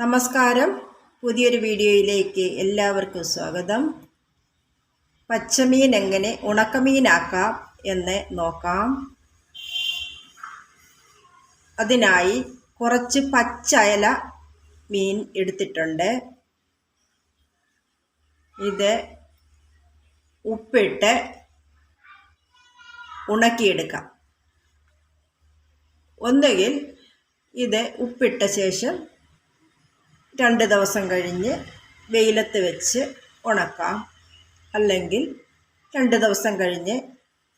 നമസ്കാരം. പുതിയൊരു വീഡിയോയിലേക്ക് എല്ലാവർക്കും സ്വാഗതം. പച്ചമീൻ എങ്ങനെ ഉണക്കമീനാക്കാം എന്ന് നോക്കാം. അതിനായി കുറച്ച് പച്ചയല മീൻ എടുത്തിട്ടുണ്ട്. ഇത് ഉപ്പിട്ട് ഉണക്കിയെടുക്കാം. ഒന്നുകിൽ ഇത് ഉപ്പിട്ട ശേഷം രണ്ട് ദിവസം കഴിഞ്ഞ് വെയിലത്ത് വെച്ച് ഉണക്കാം. അല്ലെങ്കിൽ രണ്ട് ദിവസം കഴിഞ്ഞ്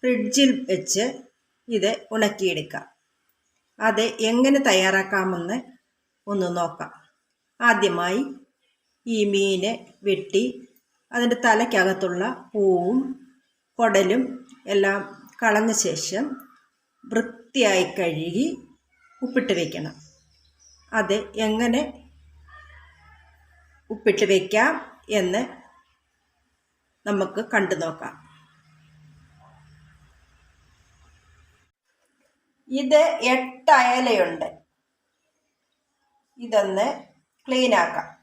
ഫ്രിഡ്ജിൽ വെച്ച് ഇത് ഉണക്കിയെടുക്കാം. അത് എങ്ങനെ തയ്യാറാക്കാമെന്ന് ഒന്ന് നോക്കാം. ആദ്യമായി ഈ മീനെ വെട്ടി അതിന്റെ തലയ്ക്കകത്തുള്ള പൂവും കൊടലും എല്ലാം കളഞ്ഞ ശേഷം വൃത്തിയായി കഴുകി ഉപ്പിട്ട് വയ്ക്കണം അത് എങ്ങനെ ഉപ്പിട്ട് വയ്ക്കാം എന്ന് നമുക്ക് കണ്ടു നോക്കാം. ഇത് എട്ട് അയലയുണ്ട്. ഇതൊന്ന് ക്ലീൻ ആക്കാം.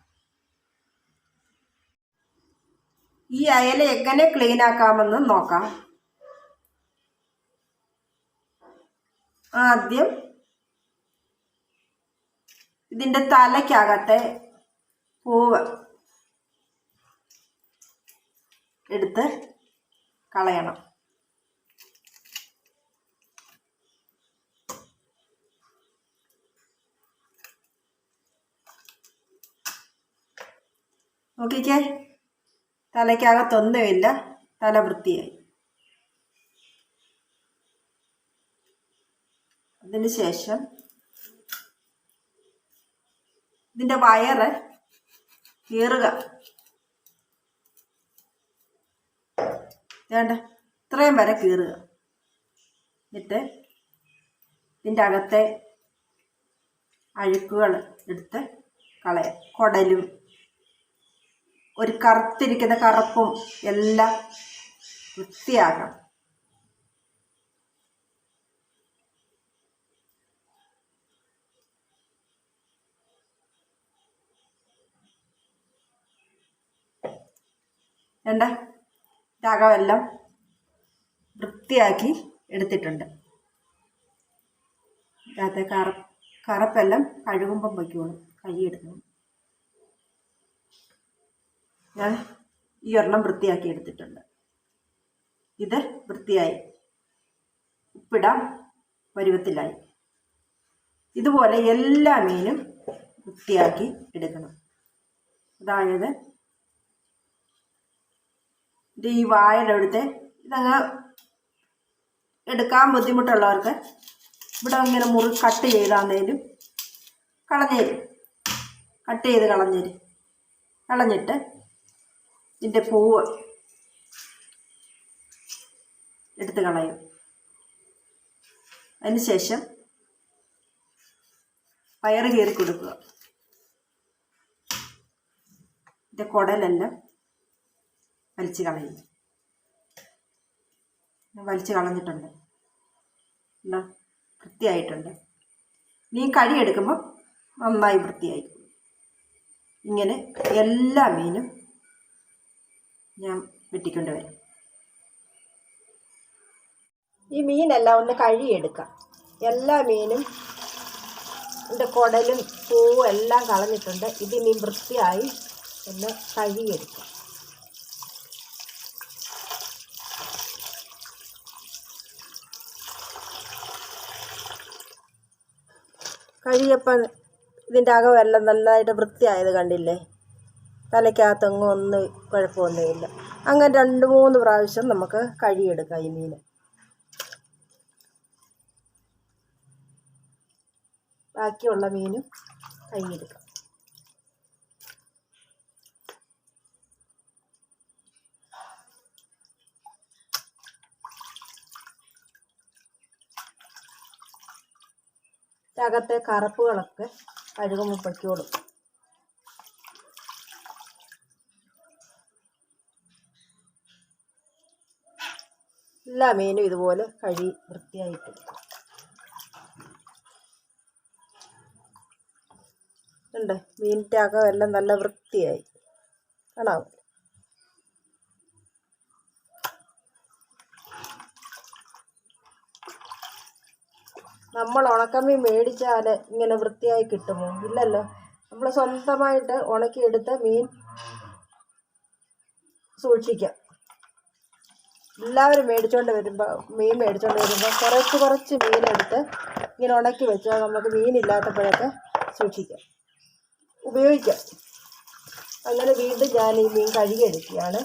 ഈ അയല എങ്ങനെ ക്ലീൻ ആക്കാമെന്ന് നോക്കാം. ആദ്യം ഇതിന്റെ തലയ്ക്കകത്തെ പൂവ് എടുത്ത് കളയണം. നോക്കിക്കേ. തലയ്ക്കകത്തൊന്നുമില്ല. തല വൃത്തിയായി. അതിന് ശേഷം ഇതിന്റെ വയറ് കീറുക. വേണ്ട ഇത്രയും വരെ കീറുക. എന്നിട്ട് ഇതിന്റെ അകത്തെ അഴുക്കുകൾ എടുത്ത് കളയാം. കുടലും ഒരു കറുത്തിരിക്കുന്ന കറുപ്പും എല്ലാം വൃത്തിയാക്കണം. വേണ്ട രാഗമെല്ലാം വൃത്തിയാക്കി എടുത്തിട്ടുണ്ട്. അതിനകത്തെ കറ കറുപ്പെല്ലാം കഴുകുമ്പം വയ്ക്കുള്ളൂ. എടുക്കും ഞാൻ ഈ ഒരെണ്ണം വൃത്തിയാക്കി എടുത്തിട്ടുണ്ട്. ഇത് വൃത്തിയായി. ഉപ്പിടാം. പരുവത്തിലായി. ഇതുപോലെ എല്ലാ മീനും വൃത്തിയാക്കി എടുക്കണം. അതായത് ഇത് ഈ വാഴയുടെ അവിടുത്തെ ഇതങ്ങ് എടുക്കാൻ ബുദ്ധിമുട്ടുള്ളവർക്ക് ഇവിടെ ഇങ്ങനെ മുറി കട്ട് ചെയ്താന്നേലും കളഞ്ഞേരും. കട്ട് ചെയ്ത് കളഞ്ഞേരും. കളഞ്ഞിട്ട് ഇതിന്റെ പൂവ് എടുത്ത് കളയും. അതിനുശേഷം പയറ് കീറി കൊടുക്കുക. ഇതിന്റെ കുടലെല്ലാം വലിച്ച് കളയും വലിച്ചു കളഞ്ഞിട്ടുണ്ട്. എന്താ വൃത്തിയായിട്ടുണ്ട്. നീ എടുക്കുമ്പോൾ നന്നായി വൃത്തിയായി ഇങ്ങനെ എല്ലാ മീനും ഞാൻ വെട്ടിക്കൊണ്ട് വരും. ഈ മീനെല്ലാം ഒന്ന് കഴുകിയെടുക്കാം. എല്ലാ മീനും ഇതിന്റെ കുടലും പൂവും എല്ലാം കളഞ്ഞിട്ടുണ്ട്. ഇത് മീൻ വൃത്തിയായി ഒന്ന് കഴുകിയെടുക്കാം. കഴിയപ്പം ഇതിന്റെ അകമെല്ലാം നല്ലതായിട്ട് വൃത്തിയായത് കണ്ടില്ലേ? തലയ്ക്കകത്തെങ്ങും ഒന്ന് കുഴപ്പമൊന്നുമില്ല. അങ്ങനെ രണ്ട് മൂന്ന് പ്രാവശ്യം നമുക്ക് കഴുകിയെടുക്കാം ഈ മീൻ. ബാക്കിയുള്ള മീനും കഴുകിയെടുക്കാം. അകത്തെ കറുപ്പുകളൊക്കെ കഴുകുമ്പോൾ പൊയ്ക്കോളും എല്ലാ മീനും ഇതുപോലെ കഴി വൃത്തിയായിട്ട് ഉണ്ട് മീനിന്റെ അകം എല്ലാം നല്ല വൃത്തിയായി. കാണാം നമ്മൾ ഉണക്കമീൻ മേടിച്ചാൽ ഇങ്ങനെ വൃത്തിയായി കിട്ടുമോ? ഇല്ലല്ലോ. നമ്മൾ സ്വന്തമായിട്ട് ഉണക്കിയെടുത്ത് മീൻ സൂക്ഷിക്കാം. എല്ലാവരും മേടിച്ചുകൊണ്ട് വരുമ്പോൾ മീൻ മേടിച്ചുകൊണ്ട് വരുമ്പോൾ കുറച്ച് കുറച്ച് മീനെടുത്ത് ഇങ്ങനെ ഉണക്കി വെച്ചാൽ നമുക്ക് മീനില്ലാത്തപ്പോഴൊക്കെ സൂക്ഷിക്കാം. ഉപയോഗിക്കാം. അങ്ങനെ വീണ്ടും ഞാൻ ഈ മീൻ കഴുകിയെടുക്കുകയാണ്.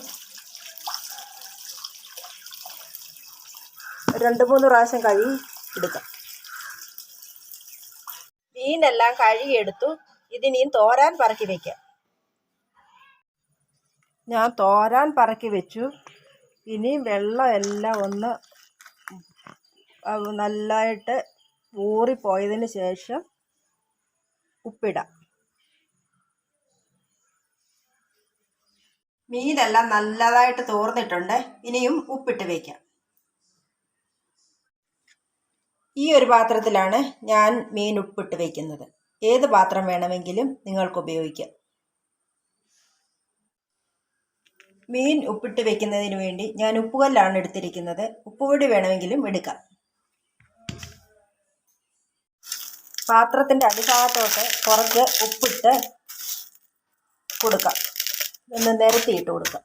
രണ്ട് മൂന്ന് പ്രാവശ്യം കഴുകി എടുക്കാം. മീനെല്ലാം കഴുകിയെടുത്തു. ഇതിനിയും തോരാൻ പറക്കി വയ്ക്കാം ഞാൻ തോരാൻ പറക്കി വെച്ചു. ഇനി വെള്ളം എല്ലാം ഒന്ന് നല്ലതായിട്ട് ഊറിപ്പോയതിന് ശേഷം ഉപ്പിടാം. മീനെല്ലാം നല്ലതായിട്ട് തോർന്നിട്ടുണ്ട്. ഇനിയും ഉപ്പിട്ട് വയ്ക്കാം ഈ ഒരു പാത്രത്തിലാണ് ഞാൻ മീൻ ഉപ്പിട്ട് വയ്ക്കുന്നത് ഏത് പാത്രം വേണമെങ്കിലും നിങ്ങൾക്ക് ഉപയോഗിക്കാം. മീൻ ഉപ്പിട്ട് വെക്കുന്നതിന് വേണ്ടി ഞാൻ ഉപ്പുകല്ലാണ് എടുത്തിരിക്കുന്നത്. ഉപ്പുപൊടി വേണമെങ്കിലും എടുക്കാം. പാത്രത്തിന്റെ അടിഭാഗത്തോട്ട് കുറച്ച് ഉപ്പിട്ട് കൊടുക്കാം. ഒന്ന് നിരത്തിയിട്ട് കൊടുക്കാം.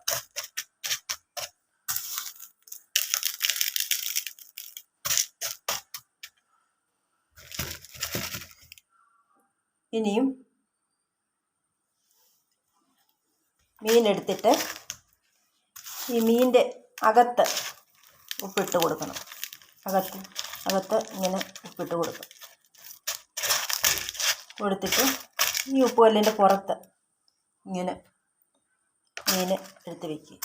ഇനിയും മീൻ എടുത്തിട്ട് ഈ മീനിന്റെ അകത്ത് ഉപ്പിട്ട് കൊടുക്കണം. അകത്ത് അകത്ത് ഇങ്ങനെ ഉപ്പിട്ട് കൊടുക്കും കൊടുത്തിട്ട് ഈ ഉപ്പുകല്ലിന്റെ പുറത്ത് ഇങ്ങനെ മീൻ എടുത്ത് വയ്ക്കുക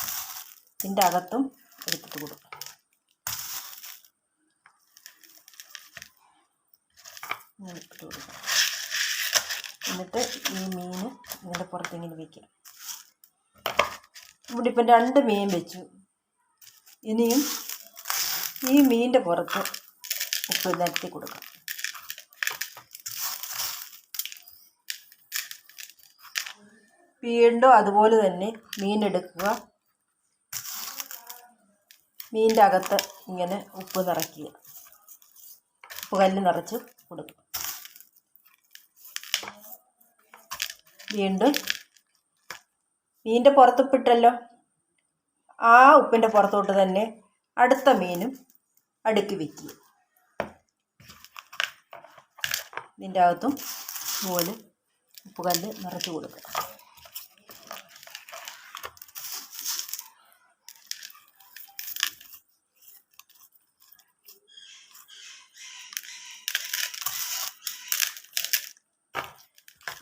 ഇതിന്റെ അകത്തും എടുത്തിട്ട് കൊടുക്കും ഇങ്ങനെ ഇട്ട് കൊടുക്കുക എന്നിട്ട് ഈ മീൻ ഇതിന്റെ പുറത്തിങ്ങനെ വയ്ക്കുക ഇവിടെ ഇപ്പം രണ്ട് മീൻ വെച്ചു. ഇനിയും ഈ മീനിന്റെ പുറത്ത് ഉപ്പ് നിരത്തി കൊടുക്കാം. വീണ്ടും അതുപോലെ തന്നെ മീൻ എടുക്കുക. മീനിന്റെ അകത്ത് ഇങ്ങനെ ഉപ്പ് നിറയ്ക്കുക. ഉപ്പ് കല്ല് നിറച്ച് കൊടുക്കുക വീണ്ടും മീനിന്റെ പുറത്തുപ്പിട്ടല്ലോ. ആ ഉപ്പിന്റെ പുറത്തോട്ട് തന്നെ അടുത്ത മീനും അടുക്കി വയ്ക്കുക ഇതിന്റെ അകത്തും ഇതുപോലെ ഉപ്പുകല്ല് നിറച്ച് കൊടുക്കുക.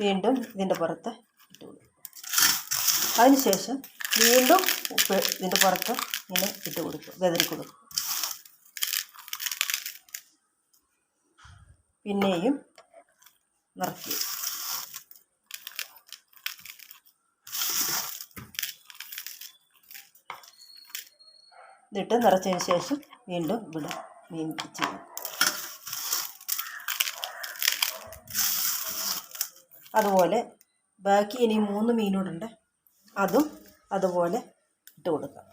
വീണ്ടും ഇതിന്റെ പുറത്ത് ഇട്ട് കൊടുക്കുക അതിനുശേഷം വീണ്ടും ഉപ്പ് ഇതിന്റെ പുറത്ത് ഇങ്ങനെ ഇട്ട് കൊടുക്കും വെതറി കൊടുക്കും. പിന്നെയും നിറക്കി ഇതിട്ട് നിറച്ചതിന് ശേഷം വീണ്ടും ഇവിടെ മീൻ ചെയ്യും അതുപോലെ ബാക്കി ഇനി മൂന്ന് മീനോടുണ്ട് അതും അതുപോലെ ഇട്ട് കൊടുക്കാം.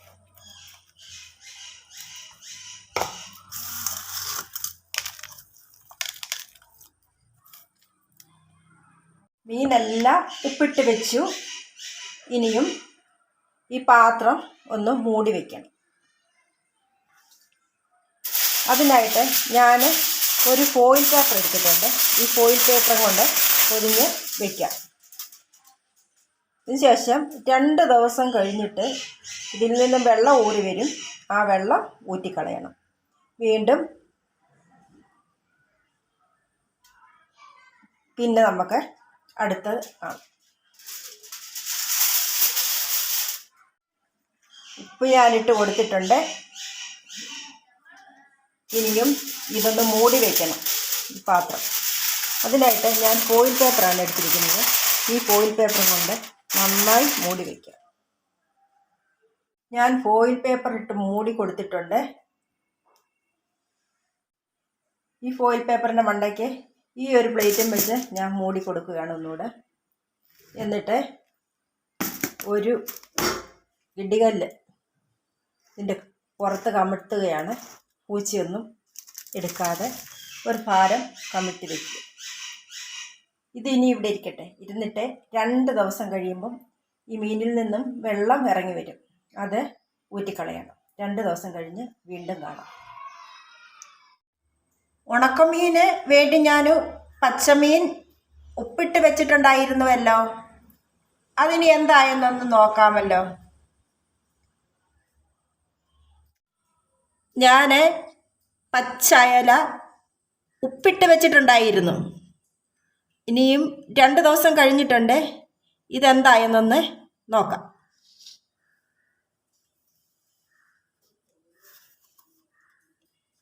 മീനെല്ലാം ഉപ്പിട്ട് വെച്ചു. ഇനിയും ഈ പാത്രം ഒന്ന് മൂടി വയ്ക്കണം അതിനായിട്ട് ഞാൻ ഒരു ഫോയിൽ പേപ്പർ എടുത്തിട്ടുണ്ട്. ഈ ഫോയിൽ പേപ്പർ കൊണ്ട് പൊതിഞ്ഞ് വയ്ക്കാം ഇതിനുശേഷം രണ്ട് ദിവസം കഴിഞ്ഞിട്ട് ഇതിൽ നിന്നും വെള്ളം ഊറി വരും. ആ വെള്ളം ഊറ്റിക്കളയണം. വീണ്ടും പിന്നെ നമുക്ക് അടുത്ത് ആണ് ഉപ്പ് ഞാനിട്ട് കൊടുത്തിട്ടുണ്ട്. ഇനിയും ഇതൊന്ന് മൂടി വയ്ക്കണം പാത്രം. അതിനായിട്ട് ഞാൻ ഫോയിൽ പേപ്പറാണ് എടുത്തിരിക്കുന്നത്. ഈ ഫോയിൽ പേപ്പർ കൊണ്ട് നന്നായി മൂടി വയ്ക്കുക ഞാൻ ഫോയിൽ പേപ്പർ ഇട്ട് മൂടി കൊടുത്തിട്ടുണ്ട്. ഈ ഫോയിൽ പേപ്പറിന്റെ മണ്ടയ്ക്ക് ഈ ഒരു പ്ലേറ്റും വെച്ച് ഞാൻ മൂടി കൊടുക്കുകയാണ് ഒന്നുകൂടെ. എന്നിട്ട് ഒരു ഇടികല്ല് ഇതിന്റെ പുറത്ത് കമിഴ്ത്തുകയാണ്. പൂച്ചയൊന്നും എടുക്കാതെ ഒരു ഭാരം കമിഴ്ത്തി വയ്ക്കുക ഇത് ഇനി ഇവിടെ ഇരിക്കട്ടെ. ഇരുന്നിട്ട് രണ്ട് ദിവസം കഴിയുമ്പം ഈ മീനിൽ നിന്നും വെള്ളം ഇറങ്ങി വരും. അത് ഊറ്റിക്കളയണം. രണ്ട് ദിവസം കഴിഞ്ഞ് വീണ്ടും കാണാം. ഉണക്കമീന് വേണ്ടി ഞാൻ പച്ചമീൻ ഉപ്പിട്ട് വെച്ചിട്ടുണ്ടായിരുന്നുവല്ലോ. അതിന് എന്തായെന്നൊന്ന് നോക്കാമല്ലോ. ഞാൻ പച്ചയല ഉപ്പിട്ട് വെച്ചിട്ടുണ്ടായിരുന്നു. ഇനിയും രണ്ട് ദിവസം കഴിഞ്ഞിട്ടുണ്ട്. ഇതെന്തായെന്നൊന്ന് നോക്കാം.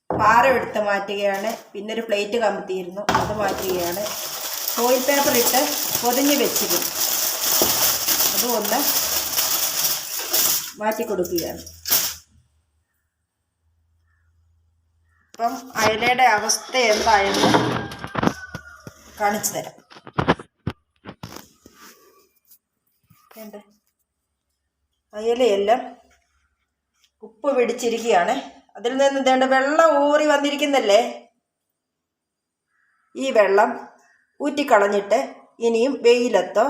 പാറ എടുത്ത് മാറ്റുകയാണ്. പിന്നെ ഒരു പ്ലേറ്റ് കമത്തിയിരുന്നു. അത് മാറ്റുകയാണ്. ഫോയിൽ പേപ്പർ ഇട്ട് പൊതിഞ്ഞ് വെച്ചിരുന്നു അതും ഒന്ന് മാറ്റി കൊടുക്കുകയാണ്. ഇപ്പം അയലയുടെ അവസ്ഥ എന്തായെന്ന് കാണിച്ചു തരാം. വേണ്ട? അയലയെല്ലാം ഉപ്പ് പിടിച്ചിരിക്കുകയാണ്. അതിൽ നിന്ന് വേണ്ട വെള്ളം ഊറി വന്നിരിക്കുന്നല്ലേ? ഈ വെള്ളം ഊറ്റിക്കളഞ്ഞിട്ട് ഇനിയും വെയിലത്തോ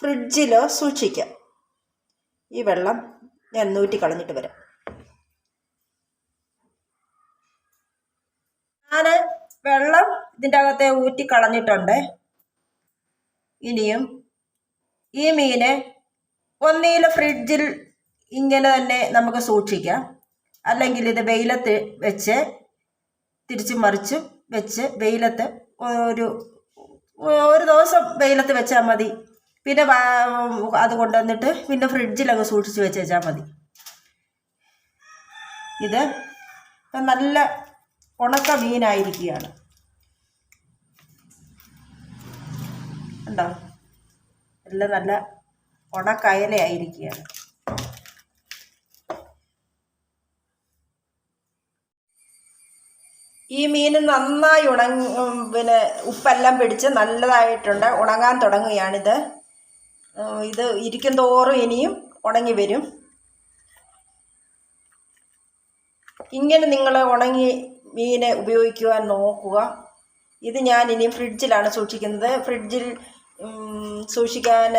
ഫ്രിഡ്ജിലോ സൂക്ഷിക്കാം. ഈ വെള്ളം ഞാൻ ഊറ്റിക്കളഞ്ഞിട്ട് വരാം. ഞാൻ വെള്ളം ഇതിന്റെ അകത്തെ ഊറ്റി കളഞ്ഞിട്ടുണ്ട്. ഇനിയും ഈ മീന് ഒന്നിയിൽ ഫ്രിഡ്ജിൽ ഇങ്ങനെ തന്നെ നമുക്ക് സൂക്ഷിക്കാം. അല്ലെങ്കിൽ ഇത് വെയിലത്ത് വെച്ച് തിരിച്ചു മറിച്ച് വെച്ച് വെയിലത്ത് ഒരു ഒരു ദിവസം വെയിലത്ത് വെച്ചാൽ മതി. പിന്നെ അത് കൊണ്ടുവന്നിട്ട് പിന്നെ ഫ്രിഡ്ജിലങ്ങ് സൂക്ഷിച്ച് വെച്ച് വെച്ചാൽ മതി. ഇത് നല്ല ഉണക്ക മീനായിരിക്കുകയാണ്. ഉണ്ടോ എല്ലാം നല്ല ഉണക്കയലയായിരിക്കുകയാണ്. ഈ മീൻ നന്നായി ഉണങ്ങി പിന്നെ ഉപ്പെല്ലാം പിടിച്ച് നല്ലതായിട്ടുണ്ട്. ഉണങ്ങാൻ തുടങ്ങുകയാണിത്. ഇത് ഇരിക്കും തോറും ഇനിയും ഉണങ്ങി വരും. ഇങ്ങനെ നിങ്ങൾ ഉണങ്ങി മീനെ ഉപയോഗിക്കുവാൻ നോക്കുക. ഇത് ഞാൻ ഇനി ഫ്രിഡ്ജിലാണ് സൂക്ഷിക്കുന്നത്. ഫ്രിഡ്ജിൽ സൂക്ഷിക്കാൻ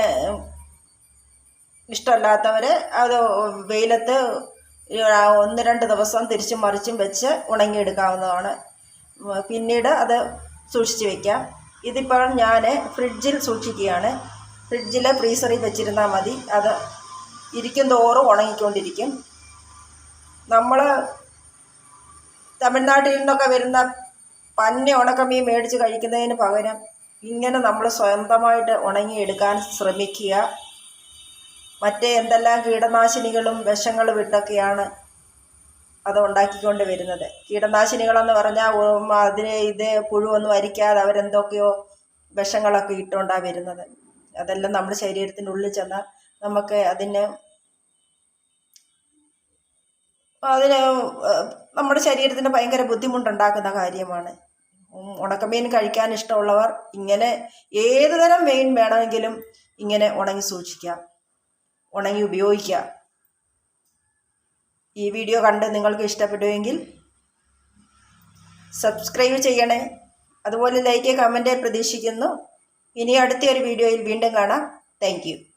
ഇഷ്ടമല്ലാത്തവർ അത് വെയിലത്ത് ഒന്ന് രണ്ട് ദിവസം തിരിച്ചും മറിച്ചും വെച്ച് ഉണങ്ങിയെടുക്കാവുന്നതാണ്. പിന്നീട് അത് സൂക്ഷിച്ച് വയ്ക്കാം ഇതിപ്പോൾ ഞാൻ ഫ്രിഡ്ജിൽ സൂക്ഷിക്കുകയാണ്. ഫ്രിഡ്ജിൽ ഫ്രീസറിൽ വെച്ചിരുന്നാൽ മതി. അത് ഇരിക്കും തോറും ഉണങ്ങിക്കൊണ്ടിരിക്കും. നമ്മൾ തമിഴ്നാട്ടിൽ നിന്നൊക്കെ വരുന്ന പന്ന ഉണക്കമീൻ മേടിച്ച് കഴിക്കുന്നതിന് പകരം ഇങ്ങനെ നമ്മൾ സ്വന്തമായിട്ട് ഉണങ്ങിയെടുക്കാൻ ശ്രമിക്കുക. മറ്റേ എന്തെല്ലാം കീടനാശിനികളും വിഷങ്ങളും ഇട്ടൊക്കെയാണ് അത് ഉണ്ടാക്കിക്കൊണ്ട് വരുന്നത്. കീടനാശിനികളെന്ന് പറഞ്ഞാൽ അതിനെ ഇത് പുഴുവൊന്നും അരിക്കാതെ അവരെന്തൊക്കെയോ വിഷങ്ങളൊക്കെ ഇട്ടുകൊണ്ടാണ് വരുന്നത്. അതെല്ലാം നമ്മുടെ ശരീരത്തിനുള്ളിൽ ചെന്നാൽ നമുക്ക് അതിന് അതിന് നമ്മുടെ ശരീരത്തിന് ഭയങ്കര ബുദ്ധിമുട്ടുണ്ടാക്കുന്ന കാര്യമാണ്. ഉണക്കമീൻ കഴിക്കാൻ ഇഷ്ടമുള്ളവർ ഇങ്ങനെ ഏത് തരം മീൻ വേണമെങ്കിലും ഇങ്ങനെ ഉണങ്ങി സൂക്ഷിക്കാം. ഉണങ്ങി ഉപയോഗിക്കാം. ഈ വീഡിയോ കണ്ട് നിങ്ങൾക്ക് ഇഷ്ടപ്പെടുമെങ്കിൽ സബ്സ്ക്രൈബ് ചെയ്യണേ. അതുപോലെ ലൈക്ക് കമന്റ് പ്രതീക്ഷിക്കുന്നു. ഇനി അടുത്ത ഒരു വീഡിയോയിൽ വീണ്ടും കാണാം. താങ്ക്